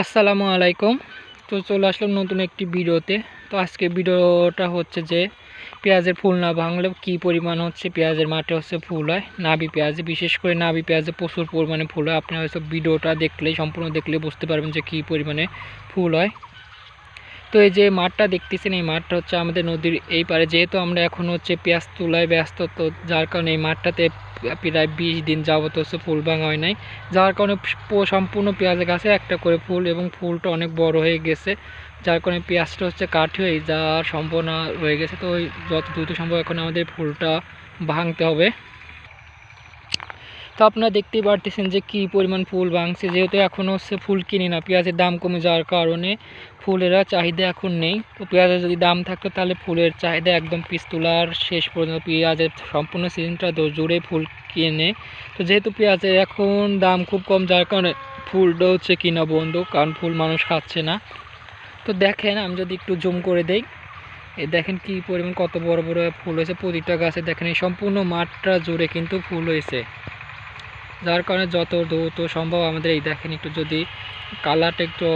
আসসালামু আলাইকুম। তো চলে আসলাম নতুন একটি ভিডিওতে। তো আজকে ভিডিওটা হচ্ছে যে, পেঁয়াজের ফুল না ভাঙলে কি পরিমাণ হচ্ছে? পেঁয়াজের মাঠে হচ্ছে ফুল হয় নাবি পেঁয়াজে। বিশেষ করে নাবি পেঁয়াজে প্রচুর পরিমাণে ফুল হয়। আপনি হয়তো ভিডিওটা দেখলেই, সম্পূর্ণ দেখলে বুঝতে পারবেন যে কী পরিমাণে ফুল হয়। তো এই যে মাঠটা দেখতেছেন, এই মাঠটা হচ্ছে আমাদের নদীর এই পারে। যেহেতু আমরা এখন হচ্ছে পেঁয়াজ তোলায় ব্যস্ত, তো যার কারণে এই মাঠটাতে প্রায় বিশ দিন যাবত হচ্ছে ফুল ভাঙা হয় নাই। যার কারণে সম্পূর্ণ পেঁয়াজ গাছে একটা করে ফুল এবং ফুলটা অনেক বড় হয়ে গেছে। যার কারণে পেঁয়াজটা হচ্ছে কাঠ হয়ে যাওয়ার সম্ভাবনা রয়ে গেছে। তো ওই যত দ্রুত সম্ভব এখন আমাদের ফুলটা ভাঙতে হবে। তো আপনারা দেখতেই পারতেছেন যে কি পরিমাণ ফুল ভাঙছে। যেহেতু এখন হচ্ছে ফুল কিনি না, পেঁয়াজের দাম কমে যাওয়ার কারণে ফুলের চাহিদা এখন নেই। তো পেঁয়াজের যদি দাম থাকতো তাহলে ফুলের চাহিদা একদম পিস তোলার শেষ পর্যন্ত, পেঁয়াজের সম্পূর্ণ সিজনটা জুড়ে ফুল কিনে। তো যেহেতু পেঁয়াজের এখন দাম খুব কম, যার কারণে ফুলটা হচ্ছে কিনা বন্ধ, কারণ ফুল মানুষ খাচ্ছে না। তো দেখেন, আমি যদি একটু জুম করে দেই। এই দেখেন কি পরিমাণ, কত বড় বড় ফুল হয়েছে প্রতিটা গাছে। দেখেন এই সম্পূর্ণ মাঠটা জুড়ে কিন্তু ফুল হয়েছে। যার কারণে যত দ্রুত সম্ভব আমাদের এই দেখেন একটু যদি কালারটা একটু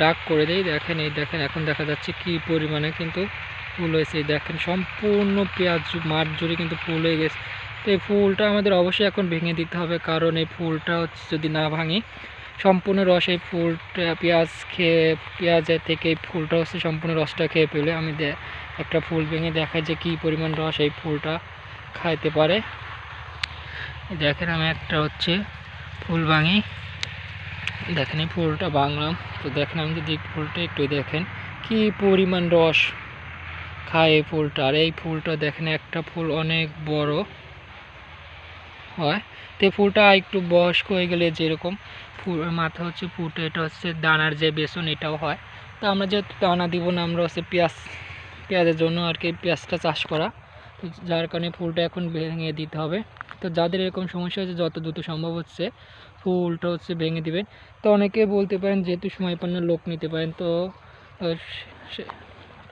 ডাক করে দেই, দেখেন এই দেখেন এখন দেখা যাচ্ছে কি পরিমাণে কিন্তু ফুল হয়েছে। এই দেখেন সম্পূর্ণ পেঁয়াজ মাঠ জুড়ে কিন্তু ফুল হয়ে গেছে। তো এই ফুলটা আমাদের অবশ্যই এখন ভেঙে দিতে হবে, কারণ এই ফুলটা হচ্ছে যদি না ভাঙি, সম্পূর্ণ রস এই ফুলটা, পেঁয়াজ খেয়ে, পেঁয়াজের থেকে এই ফুলটা হচ্ছে সম্পূর্ণ রসটা খেয়ে পেলে আমি একটা ফুল ভেঙে দেখাই যে কী পরিমাণ রস এই ফুলটা খাইতে পারে। দেখেন আমি একটা হচ্ছে ফুল ভাঙি। দেখেন এই ফুলটা ভাঙলাম। তো দেখেন আমি যদি ফুলটা একটু দেখেন, কি পরিমাণ রস খায় এই ফুলটা। আর এই ফুলটা দেখেন একটা ফুল অনেক বড় হয়। তো ফুলটা একটু বয়স্ক হয়ে গেলে যেরকম ফুল, মাথা হচ্ছে ফুটে, এটা হচ্ছে দানার যে বেসন, এটাও হয়। তো আমরা যেহেতু দানা দিব না, আমরা হচ্ছে পেঁয়াজ, পেঁয়াজের জন্য আর কি পেঁয়াজটা চাষ করা। তো যার কারণে ফুলটা এখন ভেঙে দিতে হবে। তো যাদের এরকম সমস্যা হচ্ছে যত দ্রুত সম্ভব হচ্ছে, ফুলটা হচ্ছে ভেঙে দিবেন। তো অনেকে বলতে পারেন যেহেতু সময় পান লোক নিতে পারেন। তো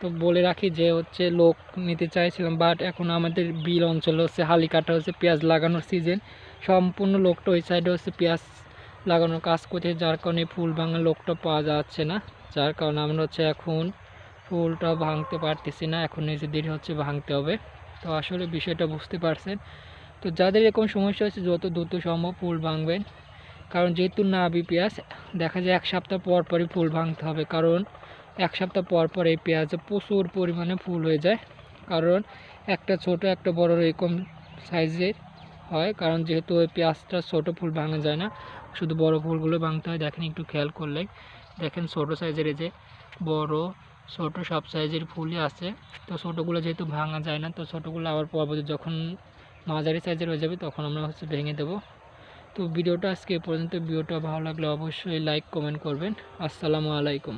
তো বলে রাখি যে হচ্ছে লোক নিতে চাইছিলাম বাট এখন আমাদের বিল অঞ্চলে হচ্ছে হালিকাটা হচ্ছে, পেঁয়াজ লাগানোর সিজন সম্পূর্ণ লোকটা ওই সাইডে হচ্ছে পেঁয়াজ লাগানোর কাজ করছে, যার কারণে ফুল ভাঙা লোকটা পাওয়া যাচ্ছে না। যার কারণে আমরা হচ্ছে এখন ফুলটা ভাঙতে পারতেছি না, এখন নিজেদের হচ্ছে ভাঙতে হবে। তো আসলে বিষয়টা বুঝতে পারছেন। তো যাদের এরকম সমস্যা হচ্ছে যত দ্রুত সম্ভব ফুল ভাঙবেন। কারণ যেহেতু নাবি পেঁয়াজ দেখা যায় এক সপ্তাহ পর পরই ফুল ভাঙতে হবে। কারণ এক সপ্তাহ পর পর এই পেঁয়াজে প্রচুর পরিমাণে ফুল হয়ে যায়। কারণ একটা ছোট, একটা বড় এরকম সাইজের হয়। কারণ যেহেতু ওই পেঁয়াজটা ছোট ফুল ভাঙা যায় না, শুধু বড় ফুলগুলো ভাঙতে হয়। দেখেন একটু খেয়াল করলেই দেখেন ছোট সাইজের এই যে বড়, ছোট সব সাইজের ফুলই আছে। তো ছোটোগুলো যেহেতু ভাঙা যায় না, তো ছোটোগুলো আবার পরবর্তী যখন মাঝারি সাইজের হয়ে যাবে, তখন আমরা হচ্ছে ভেঙে দেবো। তো ভিডিওটা আজকে পর্যন্ত, ভিডিওটা ভালো লাগলে অবশ্যই লাইক কমেন্ট করবেন। আসসালামু আলাইকুম।